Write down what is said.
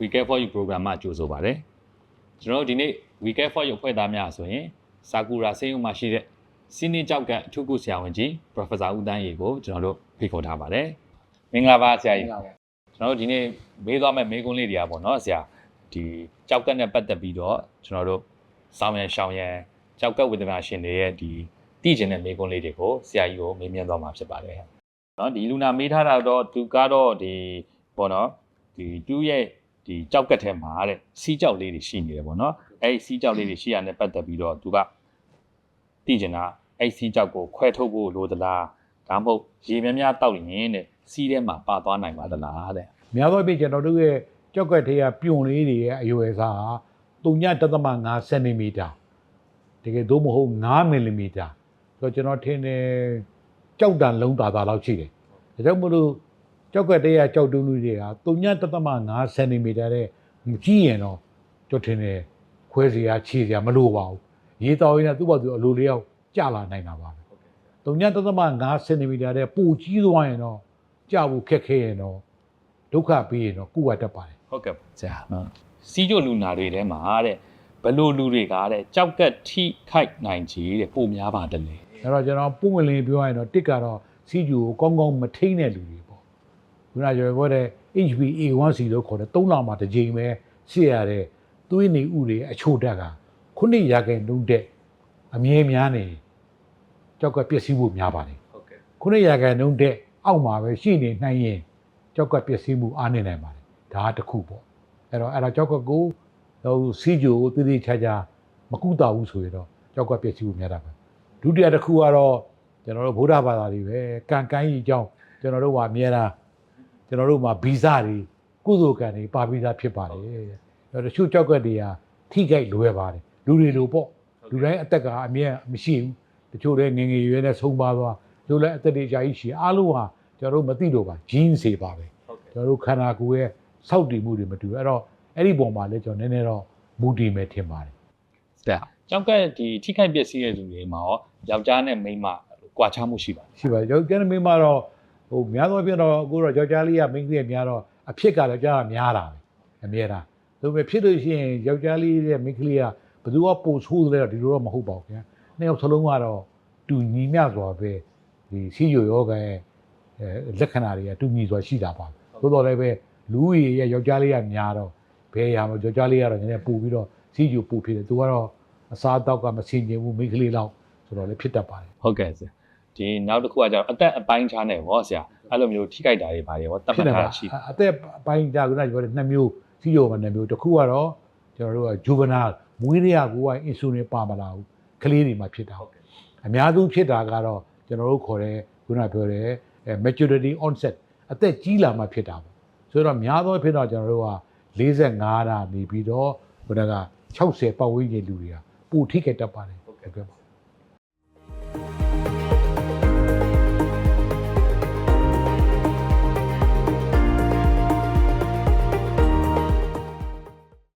We Care for You program မှာကြိုဆိုပါရစေကျွန်တော်တို့ဒီနေ့ We Care for You ဖွဲ့သားများဆိုရင်စာကူရာဆေးရုံမှာရှိတဲ့စီနီကြောက်ကအထူးကုဆရာဝန်ကြီး Professor ဦးတန်းရေကိုကျွန်တော်တို့ဖိတ်ခေါ်ထားပါတယ်မင်္ဂလာပါဆရာကြီးကျွန်တော်တို့ဒီနေ့မေးသွားမယ့်မေးခွန်းလေးတွေကပေါ့နော်ဆရာဒီကြောက်ကနဲ့ပတ်သက်ပြီးတော့ကျွန်တော်တို့စောင်းရန်ရှောင်းရန်ကြောက်ကဝေဒနာရှင်တွေရဲ့ဒီတည်ကျင်တဲ့မေးခွန်းလေးတွေကိုဆရာကြီးကိုမေးမြန်းသွားမှာဖြစ်ပါတယ်နော်ဒီလူနာမေးထားတာတော့သူကတော့ဒီပေါ့နော်ဒီတူးရဲ့ ဒီကြောက်ကက်ထဲမှာတဲ့စီးကြောက်လေးတွေရှိနေတယ်ပေါ့နော်အဲ့ဒီစီးကြောက်လေးတွေရှိရတဲ့ပတ်သက်ပြီးတော့သူကတည်ကျင်တာအဲ့ဒီစီးကြောက်ကိုခွဲထုတ်ဖို့လိုသလားဒါမှမဟုတ်ရေများများတောက်ရင်တဲ့စီးထဲမှာပါသွားနိုင်ပါသလားတဲ့များသောအားဖြင့်ကျွန်တော်တို့ရဲ့ကြောက်ကက်ထဲကပြုံလေးတွေရဲ့အရွယ်စားဟာ3.5စင်တီမီတာတကယ်သို့မဟုတ်9မီလီမီတာဆိုတော့ကျွန်တော်ထင်တယ်ကြောက်တန်လုံးသာသာလောက်ရှိတယ်ဒါကြောင့်မလို့ ကြောက်ကက်ထဲကကြောက်တူးလူတွေက3.5စင်တီမီတာတဲ့မကြည့်ရင်တော့ကျွန်တော်ထင်တယ်ခွဲစီရခြေစီရမလိုပါဘူးရေးတော်ရင်လည်းသူ့ဘာသူအလိုလေးရောက်ကျလာနိုင်တာပါပဲ3.5စင်တီမီတာတဲ့ပိုကြီးသွားရင်တော့ကြဖို့ခက်ခဲရင်တော့ဒုက္ခပေးရင်တော့ကုဝတ်တတ်ပါတယ်ဟုတ်ကဲ့ဆရာနော်စီးကြိုလူနာတွေထဲမှာတဲ့ဘယ်လို့လူတွေကတဲ့ကြောက်ကက်ထိခိုက်နိုင်ကြီးတဲ့ပုံများပါတယ်လေအဲ့တော့ကျွန်တော်ပုံဝင်လင်းပြောရရင်တော့တစ်ကတော့စီဂျူကိုကောင်းကောင်းမထိန်းတဲ့လူတွေပေါ့ ခုနကကျွန်တော်ပြောတဲ့ HbA1c လို့ခေါ်တဲ့၃လမှာတစ်ကြိမ်ပဲစစ်ရတဲ့သွေးနေဥတွေအချို့တက်ကခုနှစ်ရာခိုင်နှုန်းတဲ့အမြဲများနေကြောက်ကပျက်စီးဖို့များပါတယ်ဟုတ်ကဲ့ခုနှစ်ရာခိုင်နှုန်းတဲ့အောက်မှာပဲရှိနေနိုင်ရင်ကြောက်ကပျက်စီးမှုအားနေနိုင်ပါတယ်ဒါကတစ်ခုပေါ့အဲ့တော့အဲ့တော့ကြောက်ကကိုဟိုစီဂျူကိုတည်တည်ချာချာမကူတာဘူးဆိုရင်တော့ကြောက်ကပျက်စီးဖို့များတာပဲဒုတိယတစ်ခုကတော့ကျွန်တော်တို့ဗုဒ္ဓဘာသာတွေပဲကံကန်းကြီးအကြောင်းကျွန်တော်တို့ကအများအား ကျွန်တော်တို့မှာဗီဇတွေကုသိုလ်ကံတွေပါပြီးသားဖြစ်ပါတယ်တဲ့အဲတချို့ကြောက်ကက်တွေကထိခိုက်လွယ်ပါတယ်လူတွေလိုပေါ့လူတိုင်းအသက်ကအမြဲမရှိဘူးတချို့လည်းငယ်ငယ်ရွယ်ရွယ်နဲ့ဆုံးပါသွားတို့လည်းအသက်တွေကြာကြီးရှိအားလုံးဟာကျွန်တော်တို့မသိလို့ပါ gene တွေပါပဲဟုတ်ကဲ့ကျွန်တော်တို့ခန္ဓာကိုယ်ရဲ့စောက်တည်မှုတွေမတူဘူးအဲ့တော့အဲ့ဒီပုံမှာလည်းကျွန်တော်နည်းနည်းတော့မူတည်မယ်ထင်ပါတယ်ဆရာကြောက်ကက်ဒီထိခိုက်ပျက်စီးတဲ့လူတွေမှာရောယောက်ျားနဲ့မိန်းမကွာခြားမှုရှိပါတယ်ရှိပါယောက်ျားနဲ့မိန်းမတော့ ဟိုများသောအားဖြင့်တော့အခုတော့ယောက်ျားလေးကမိန်းကလေးကများတော့အဖြစ်ကလည်းကြားတာများတာပဲအများတာဒါပေမဲ့ဖြစ်လို့ရှိရင်ယောက်ျားလေးရဲ့မိန်းကလေးကဘယ်သူကပို့ဆိုးတယ်လဲတော့ဒီလိုတော့မဟုတ်ပါဘူးခင်ဗျာနှစ်ယောက်စလုံးကတော့တူညီမျှစွာပဲဒီစီယိုယောဂရဲ့အဲလက္ခဏာတွေကတူညီစွာရှိတာပါသို့တော်လည်းပဲလူကြီးရဲ့ယောက်ျားလေးကများတော့ဘယ်ရာမှာယောက်ျားလေးကတော့နည်းနည်းပို့ပြီးတော့စီယိုပို့ဖြစ်တယ်သူကတော့အစားအသောက်ကမဆင်ခြင်ဘူးမိန်းကလေးလောက်ဆိုတော့လည်းဖြစ်တတ်ပါတယ်ဟုတ်ကဲ့ဆရာ ဒီနောက်တစ်ခုကကျတော့အသက်အပိုင်းခြားနေဗောဆရာအဲ့လိုမျိုးထိခိုက်တာတွေပါတယ်ဗောတတ်မှတ်ထားတာရှိတယ်အသက်ပိုင်းကြကုနာပြောတဲ့နှစ်မျိုးစီရိုမှာနှစ်မျိုးတစ်ခုကတော့ကျွန်တော်တို့က juvenile မွေးရကကိုက insulin ပါမလာဘူးကလေးတွေမှာဖြစ်တာဟုတ်အများဆုံးဖြစ်တာကတော့ကျွန်တော်တို့ခေါ်တဲ့ခုနပြောတဲ့ maturity onset အသက်ကြီးလာမှဖြစ်တာပေါ့ဆိုတော့များသောဖြစ်တော့ကျွန်တော်တို့က45တာနေပြီးတော့ခုနက60ပတ်ဝန်းကျင်လူတွေကပိုထိခိုက်တတ်ပါတယ်ဟုတ်ကဲ့ပါ